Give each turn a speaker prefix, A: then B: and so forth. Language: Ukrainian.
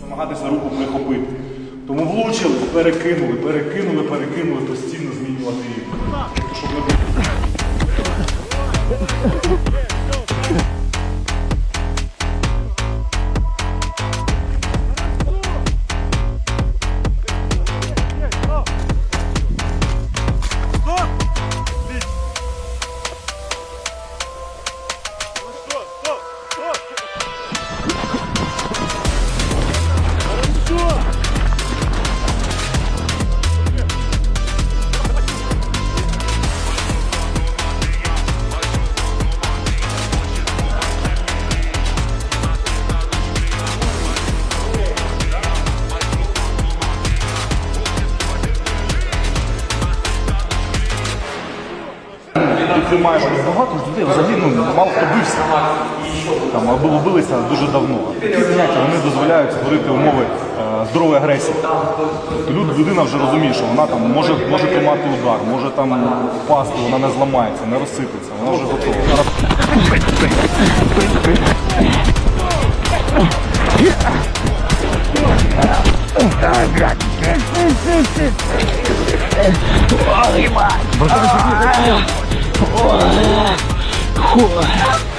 A: намагатися руку прихопити. Тому влучили, перекинули, перекинули, перекинули, постійно Маєш багато людей, взагалі ну, мало хто бився. Там, або билися дуже давно. Такі заняття вони дозволяють створити умови е, здорової агресії. Тобто люд- людина вже розуміє, що вона там може, може тримати удар, може там впасти, вона не зламається, не розсипеться, вона вже готова.
B: 我我